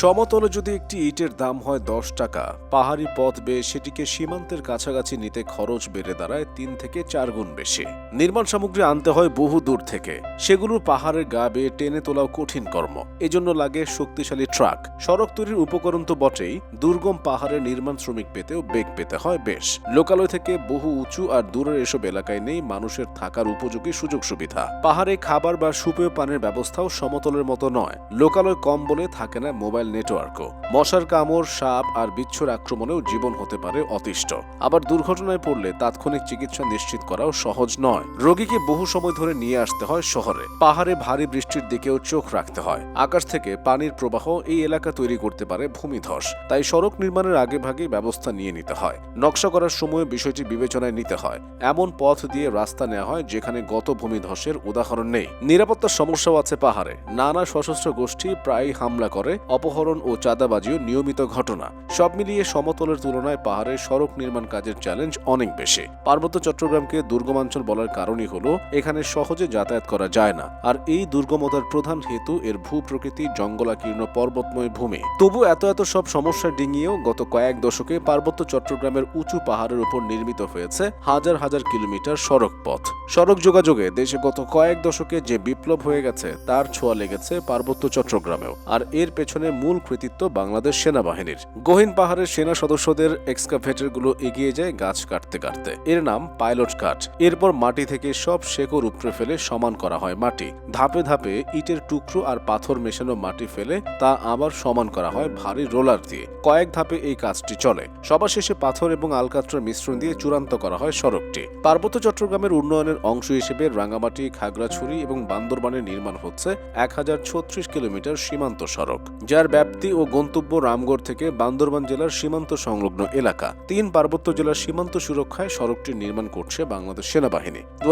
সমতলে যদি একটি ইটের দাম হয় দশ টাকা, পাহাড়ি পথ বেয়ে সেটিকে সীমান্তের কাছাকাছি নিতে খরচ বেড়ে দাঁড়ায় তিন থেকে চার গুণ বেশি। নির্মাণ সামগ্রী আনতে হয় বহু দূর থেকে। সেগুলো পাহাড়ের গা বেয়ে টেনে তোলাও কঠিন কর্ম। এজন্য লাগে শক্তিশালী ট্রাক। সড়ক তৈরির উপকরণ তো বটেই। দুর্গম পাহাড়ের নির্মাণ শ্রমিক পেতেও বেগ পেতে হয় বেশ। লোকালয় থেকে বহু উঁচু আর দূরের এসব এলাকায় নেই মানুষের থাকার উপযোগী সুযোগ সুবিধা। পাহাড়ে খাবার বা সুপেয় পানের ব্যবস্থাও সমতলের মতো নয়। লোকালয় কম বলে থাকে না মোবাইল নেটওয়ার্কও। মশার কামড়, সাপ আর বিচ্ছুর আক্রমণেও জীবন হতে পারে অতিষ্ঠ। আবার দুর্ঘটনায় পড়লে তাৎক্ষণিক চিকিৎসা নিশ্চিত করাও সহজ নয়। রোগীকে বহু সময় ধরে নিয়ে আসতে হয় শহরে। পাহাড়ে ভারী বৃষ্টির দিকেও চোখ রাখতে হয়। আকাশ থেকে পানির প্রবাহ এই এলাকা তৈরি করতে পারে ভূমিধস। তাই সড়ক নির্মাণের আগে ভাগে ব্যবস্থা নিয়ে নিতে হয়। নকশা করার সময় বিষয়টি বিবেচনায় নিতে হয়। এমন পথ দিয়ে রাস্তা নেওয়া হয় যেখানে গত ভূমিধসের উদাহরণ নেই। নিরাপত্তার সমস্যাও আছে পাহাড়ে। নানা সশস্ত্র গোষ্ঠী প্রায়ই হামলা করে, অপহরণ ও চাঁদাবাজিও নিয়মিত ঘটনা। সব মিলিয়ে সমতলের তুলনায় পাহাড়ে সড়ক নির্মাণ কাজের চ্যালেঞ্জ অনেক বেশি। পার্বত্য চট্টগ্রামকে দুর্গমাঞ্চল বলার কারণই হলো, এখানে সহজে যাতায়াত করা যায় না। আর এই দুর্গমতার প্রধান হেতু এর ভূ প্রকৃতি জঙ্গলাকীর্ণ পর্বতময় ভূমি। তবু এত এত সব সমস্যা ডিঙিয়েও গত কয়েক দশকে পার্বত্য চট্টগ্রামের উঁচু পাহাড়ের উপর নির্মিত হয়েছে হাজার হাজার কিলোমিটার সড়ক পথ সড়ক যোগাযোগে দেশে গত কয়েক দশকে যে বিপ্লব হয়ে গেছে, তার ছোঁয়া লেগেছে পার্বত্য চট্টগ্রামেও। আর এর পেছনে মূল কৃতিত্ব বাংলাদেশ সেনাবাহিনীর। গহীন পাহাড়ের সেনা সদস্যদের এক্সকাভেটরগুলো এগিয়ে যায় গাছ কাটতে কাটতে। এর নাম পাইলট কাট এরপর মাটি থেকে সব শেকড় উপড়ে ফেলে সমান করা হয় মাটি। ধাপে ধাপে ইটের টুকরো আর পাথর মেশানো মাটি ফেলে তা আবার সমান করা হয় ভারী রোলার দিয়ে। কয়েক ধাপে এই কাজটি চলে। সবার শেষে পাথর এবং আলকাত্রার মিশ্রণ দিয়ে চূড়ান্ত করা হয় সড়কটি। পার্বত্য চট্টগ্রামের উন্নয়নের অংশ হিসেবে রাঙ্গামাটি খাগড়াছড়ি এবং বান্দরবানে নির্মাণ হচ্ছে এক হাজার ছত্রিশ কিলোমিটার সীমান্ত সড়ক, যার ব্যাপ্তি ও গন্তব্য রামগড় থেকে বান্দরবান জেলার সীমান্ত সংলগ্ন এলাকা। তিন পার্বত্য জেলার সীমান্ত সুরক্ষায় সড়কটি নির্মাণ করছে বাংলাদেশ সেনাবাহিনী। দু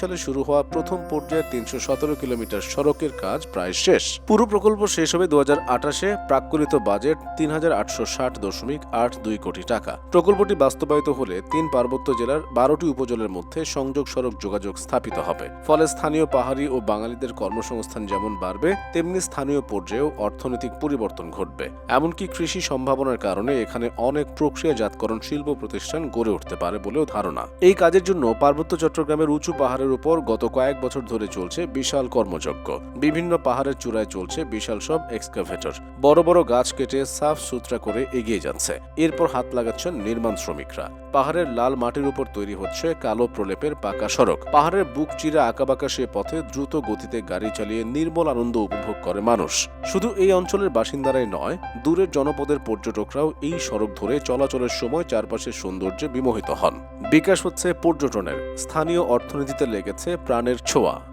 সালে শুরু হওয়া প্রথম পর্যায়ে তিনশো সতেরো কিলোমিটার সড়কের কাজ প্রায় শেষ। পুরো প্রকল্প শেষ হবে দু হাজার আঠাশে। প্রাক্কলিত বাজেট তিন হাজার আটশো ষাট দশমিক আট দুই কোটি টাকা। প্রকল্পটি বাস্তবায়িত হলে তিন পার্বত্য জেলার বারোটি উপজেলার মধ্যে সংযোগ সড়ক যোগাযোগ স্থাপিত হবে। ফলে স্থানীয় পাহাড়ি ও বাঙালিদের কর্মসংস্থান যেমন বাড়বে, তেমনি স্থানীয় পর্যায়েও অর্থনৈতিক পরিবর্তন ঘটবে। এমনকি কৃষি সম্ভাবনার কারণে এখানে অনেক প্রক্রিয়াজাতকরণ শিল্প প্রতিষ্ঠান গড়ে উঠতে পারে বলেও ধারণা। এই কাজের জন্য পার্বত্য চট্টগ্রামের উঁচু পাহাড়ের উপর গত কয়েক বছর ধরে চলছে বিশাল কর্মযজ্ঞ। বিভিন্ন পাহাড়ের চূড়ায় চলছে বিশাল সব এক্সকাভেটর। বড় বড় গাছ কেটে সাফ সুতরা করে এগিয়ে যাচ্ছে। এরপর হাত লাগাচ্ছেন নির্মাণ শ্রমিকরা। পাহাড়ের লাল মাটির উপর তৈরি হচ্ছে কালো প্রলেপের পাকা সড়ক। পাহাড়ের বুক চিরে আঁকাবাঁকা সে পথে দ্রুত গতিতে গাড়ি চালিয়ে নির্মল আনন্দ উপভোগ করে মানুষ। শুধু এই অঞ্চলের বাসিন্দারাই নয়, দূরের জনপদের পর্যটকরাও এই সড়ক ধরে চলাচলের সময় চারপাশের সৌন্দর্যে বিমোহিত হন। বিকাশ হচ্ছে পর্যটনের, স্থানীয় অর্থনীতিতে লেগেছে প্রাণের ছোঁয়া।